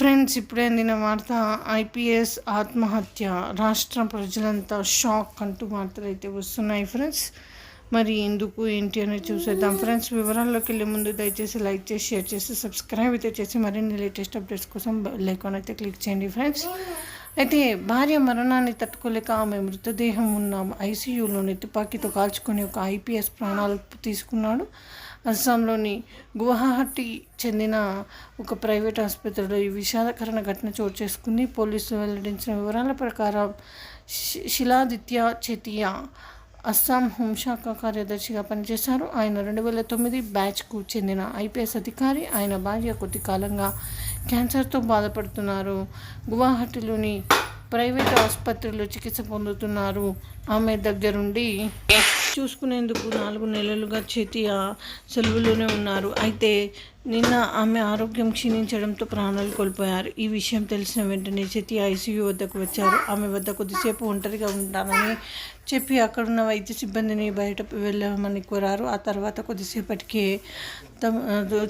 Friends ఇప్పుడే అందిన వార్త ఐపీఎస్ ఆత్మహత్య. రాష్ట్ర ప్రజలంతా షాక్ అంటూ వార్తలు అయితే వస్తున్నాయి ఫ్రెండ్స్. మరి ఎందుకు ఏంటి అనేది చూసేద్దాం. ఫ్రెండ్స్ వివరాల్లోకి వెళ్ళే ముందు దయచేసి లైక్ చేసి షేర్ చేసి సబ్స్క్రైబ్ అయితే చేసి మరిన్ని లేటెస్ట్ అప్డేట్స్ కోసం లైకాన్ అయితే క్లిక్ చేయండి ఫ్రెండ్స్. అయితే భార్య మరణాన్ని తట్టుకోలేక ఆమె మృతదేహం ఉన్న ఐసీయూలోని తుపాకీతో కాల్చుకొని ఒక ఐపీఎస్ ప్రాణాలు తీసుకున్నాడు. అస్సాంలోని గువాహటి చెందిన ఒక ప్రైవేట్ ఆసుపత్రిలో ఈ విషాదకరణ ఘటన చోటు చేసుకుంది. పోలీసులు వెల్లడించిన వివరాల ప్రకారం శిలాదిత్య చెతియా అస్సాం హోంశాఖ కార్యదర్శిగా పనిచేశారు. ఆయన రెండు వేల తొమ్మిది బ్యాచ్కు చెందిన ఐపీఎస్ అధికారి. ఆయన భార్య కొద్ది కాలంగా క్యాన్సర్తో బాధపడుతున్నారు. గువాహటిలోని ప్రైవేట్ ఆసుపత్రిలో చికిత్స పొందుతున్నారు. ఆమె దగ్గరుండి చూసుకునేందుకు నాలుగు నెలలుగా చేతియా సెలవులోనే ఉన్నారు. అయితే నిన్న ఆమె ఆరోగ్యం క్షీణించడంతో ప్రాణాలు కోల్పోయారు. ఈ విషయం తెలిసిన వెంటనే చేతి ఐసీయూ వద్దకు వచ్చారు. ఆమె వద్ద కొద్దిసేపు ఒంటరిగా ఉంటానని చెప్పి అక్కడున్న వైద్య సిబ్బందిని బయట వెళ్ళమని కోరారు. ఆ తర్వాత కొద్దిసేపటికే తమ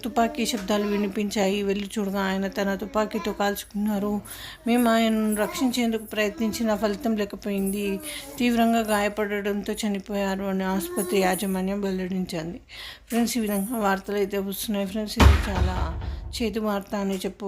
తుపాకీ శబ్దాలు వినిపించాయి. వెళ్ళి చూడగా ఆయన తన తుపాకీతో కాల్చుకున్నారు. మేము ఆయనను రక్షించేందుకు ప్రయత్నించిన ఫలితం లేకపోయింది. తీవ్రంగా గాయపడడంతో చనిపోయారు అని ఆసుపత్రి యాజమాన్యం వెల్లడించింది. ఫ్రెండ్స్ ఈ విధంగా వార్తలు అయితే వస్తున్నాయి. ఫ్రెండ్స్ ఇది చాలా చేతి వార్త అని చెప్పు